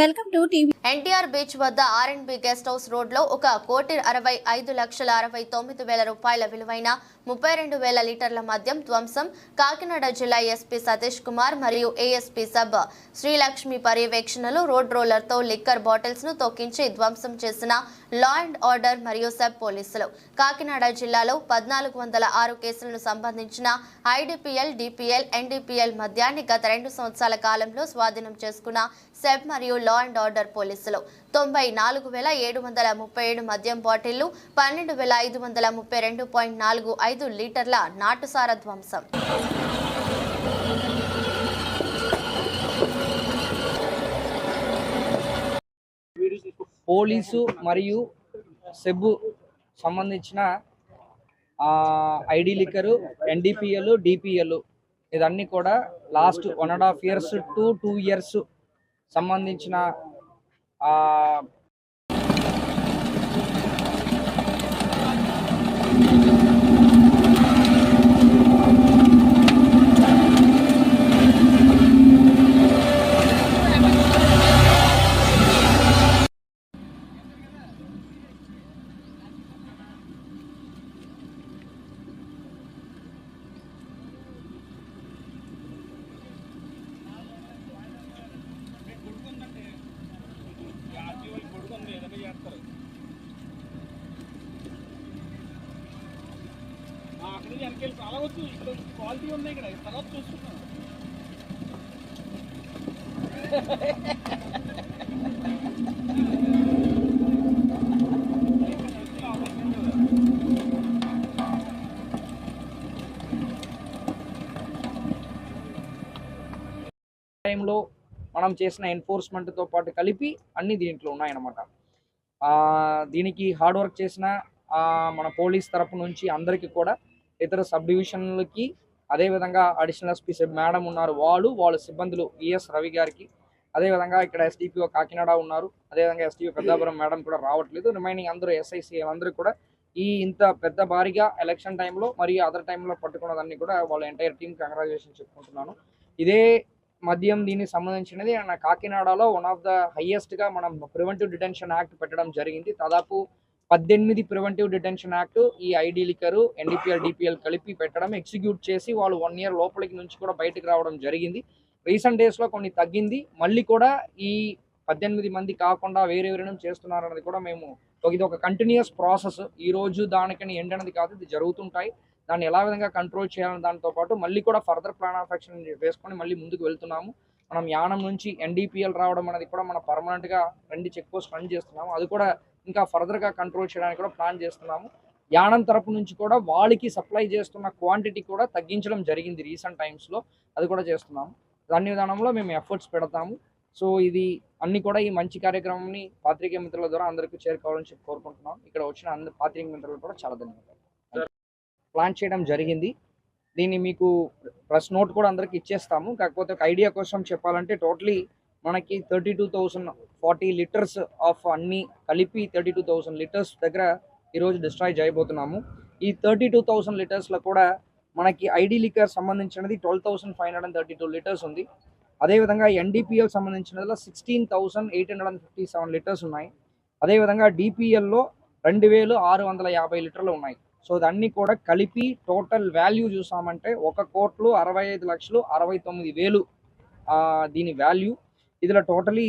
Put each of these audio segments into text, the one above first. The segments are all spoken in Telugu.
Welcome to TV NTR beach వద్ద R and B guest house రోడ్లో ఒక కోటి అరవై ఐదు లక్షల అరవై తొమ్మిది వేల రూపాయల విలువైన ముప్పై రెండు వేల లీటర్ల మద్యం ధ్వంసం కాకినాడ జిల్లా ఎస్పీ సతీష్ కుమార్ మరియు ఏఎస్పీ సబ్ శ్రీలక్ష్మి పర్యవేక్షణలో రోడ్ రోలర్తో లిక్కర్ బాటిల్స్ను తొక్కించి ధ్వంసం చేసిన లా అండ్ ఆర్డర్ మరియు సబ్ పోలీసులు. కాకినాడ జిల్లాలో పద్నాలుగు వందల ఆరు కేసులను సంబంధించిన ఐడిపిఎల్ డిపిఎల్ ఎన్డిపిఎల్ మద్యాన్ని గత రెండు సంవత్సరాల కాలంలో స్వాధీనం చేసుకున్న సెబ్ మరియు లా అండ్ ఆర్డర్ పోలీసులు. తొంభై నాలుగు వేల ఏడు వందల ముప్పై ఏడు మద్యం బాటిళ్ళు పన్నెండు వేల ఐదు వందల ముప్పై రెండు పాయింట్ నాలుగు ఐదు లీటర్ల నాటుసార ధ్వంసం. పోలీసు మరియు సెబ్బు సంబంధించిన ఐడి లిక్కరు ఎన్డీపీఎల్ డిపిఎల్ ఇదన్నీ కూడా last one and half years to two years సంబంధించిన 啊、దానికి వెళ్ళి చాలా వచ్చు ఇక్కడ క్వాలిటీ ఉన్నాయి ఇక్కడ. తర్వాత చూసుకున్నాను టైంలో మనం చేసిన ఎన్ఫోర్స్మెంట్తో పాటు కలిపి అన్నీ దీంట్లో ఉన్నాయన్నమాట. దీనికి హార్డ్ వర్క్ చేసిన మన పోలీస్ తరపు నుంచి అందరికీ కూడా ఇతర సబ్ డివిజన్లకి అదేవిధంగా అడిషనల్ ఎస్పీ మేడం ఉన్నారు. వాళ్ళు వాళ్ళ సిబ్బందులు ఈఎస్ రవి గారికి. అదేవిధంగా ఇక్కడ ఎస్డిపిఓ కాకినాడ ఉన్నారు. అదేవిధంగా ఎస్డిపిఓ పెద్దాపురం మేడం కూడా రావట్లేదు. రిమైనింగ్ అందరూ ఎస్ఐసి అందరూ కూడా ఈ ఇంత పెద్ద భారీగా ఎలక్షన్ టైంలో మరియు అదర్ టైంలో పట్టుకున్నదాన్ని కూడా వాళ్ళ ఎంటైర్ టీం కంగ్రాచులేషన్ చెప్పుకుంటున్నాను. ఇదే మద్యం దీనికి సంబంధించినది. మన కాకినాడలో వన్ ఆఫ్ ద హైయెస్ట్గా మనం ప్రివెంటివ్ డిటెన్షన్ యాక్ట్ పెట్టడం జరిగింది. దాదాపు పద్దెనిమిది ప్రివెంటివ్ డిటెన్షన్ యాక్ట్ ఈ ఐడి లిక్కరు ఎన్డీపీఎల్ డిపిఎల్ కలిపి పెట్టడం ఎగ్జిక్యూట్ చేసి వాళ్ళు వన్ ఇయర్ లోపలికి నుంచి కూడా బయటకు రావడం జరిగింది. రీసెంట్ డేస్లో కొన్ని తగ్గింది. మళ్ళీ కూడా ఈ పద్దెనిమిది మంది కాకుండా వేరే వేరే చేస్తున్నారన్నది కూడా మేము ఒక- ఇది ఒక కంటిన్యూస్ ప్రాసెస్ ఈ రోజు దానికని ఎండ్ అనేది కాదు ఇది జరుగుతుంటాయి. దాన్ని ఎలా విధంగా కంట్రోల్ చేయాలని దాంతో పాటు మళ్ళీ కూడా ఫర్దర్ ప్లాన్ ఆఫ్ యాక్షన్ వేసుకొని మళ్ళీ ముందుకు వెళ్తున్నాము. మనం యానం నుంచి ఎన్డీపీఎల్ రావడం అనేది కూడా మనం పర్మనెంట్గా రెండు చెక్ పోస్ట్ రన్ చేస్తున్నాము. అది కూడా ఇంకా ఫర్దర్గా కంట్రోల్ చేయడానికి కూడా ప్లాన్ చేస్తున్నాము. యానం తరపు నుంచి కూడా వాళ్ళకి సప్లై చేస్తున్న క్వాంటిటీ కూడా తగ్గించడం జరిగింది రీసెంట్ టైమ్స్లో. అది కూడా చేస్తున్నాము. దాని విధానంలో మేము ఎఫర్ట్స్ పెడతాము. సో ఇది అన్ని కూడా ఈ మంచి కార్యక్రమాన్ని పాత్రికేయ మిత్రుల ద్వారా అందరికీ చేరుకోవాలని చెప్పి కోరుకుంటున్నాం. ఇక్కడ వచ్చిన అందరి పాత్రికేయ మిత్రులు కూడా చాలా ధన్యవాదాలు. ప్లాన్ చేయడం జరిగింది. దీన్ని మీకు ప్రెస్ నోట్ కూడా అందరికి ఇచ్చేస్తాము. కాకపోతే ఒక ఐడియా కోసం చెప్పాలంటే టోటలీ మనకి thirty two thousand forty liters of అన్ని కలిపి థర్టీ టూ థౌసండ్ లీటర్స్ దగ్గర ఈరోజు డిస్ట్రాయ్ చేయబోతున్నాము. ఈ థర్టీ టూ థౌసండ్ లీటర్స్లో కూడా మనకి ఐడి లిక్కర్ సంబంధించినది twelve thousand five hundred and thirty two liters ఉంది. అదేవిధంగా NDPL సంబంధించినదిలో sixteen thousand eight hundred and fifty seven liters ఉన్నాయి. అదేవిధంగా డిపిఎల్లో రెండు వేలు ఆరు వందల యాభై లీటర్లు ఉన్నాయి. సో ఇదన్నీ కూడా కలిపి టోటల్ వాల్యూ చూసామంటే ఒక కోట్లు అరవై ఐదు లక్షలు అరవై తొమ్మిది వేలు దీని వాల్యూ. ఇదిలో totally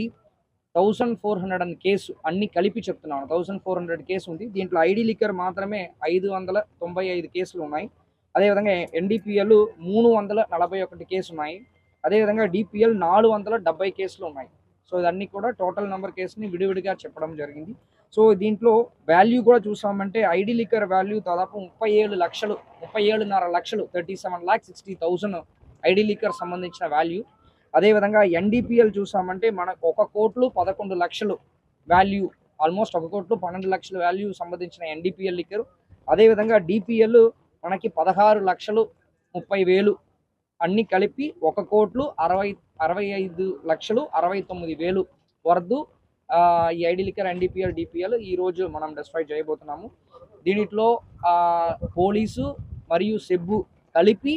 thousand four hundred and case అన్ని కలిపి చెప్తున్నాను. థౌసండ్ ఫోర్ హండ్రెడ్ కేసు ఉంది. దీంట్లో ఐడి లిక్కర్ మాత్రమే ఐదు వందల తొంభై ఐదు కేసులు ఉన్నాయి. అదేవిధంగా ఎన్డీపీఎల్ మూడు వందల నలభై ఒకటి కేసు ఉన్నాయి. అదేవిధంగా డిపిఎల్ నాలుగు వందల డెబ్బై కేసులు ఉన్నాయి. సో ఇదన్నీ కూడా టోటల్ నెంబర్ కేసుని విడివిడిగా చెప్పడం జరిగింది. సో దీంట్లో వాల్యూ కూడా చూసామంటే ఐడి లిక్కర్ వాల్యూ దాదాపు ముప్పై ఏడు లక్షలు ముప్పై ఏడున్నర లక్షలు thirty seven lakh sixty thousand ID liquor సంబంధించిన వాల్యూ. అదేవిధంగా ఎన్డీపీఎల్ చూసామంటే మనకు ఒక కోట్లు పదకొండు లక్షలు వాల్యూ ఆల్మోస్ట్ ఒక కోట్లు పన్నెండు లక్షల వాల్యూ సంబంధించిన ఎన్డీపీఎల్ లిక్కర్ అదేవిధంగా డిపిఎల్ మనకి పదహారు లక్షలు ముప్పై వేలు అన్నీ కలిపి ఒక కోట్లు అరవై అరవై ఐదు లక్షలు అరవై తొమ్మిది వేలు వరదు ఈ ఐడి లిక్కర్ ఎన్డీపీఎల్ డిపిఎల్ ఈరోజు మనం డిస్ట్రాయ్ చేయబోతున్నాము. దీనిలో పోలీసు మరియు సెబ్బు కలిపి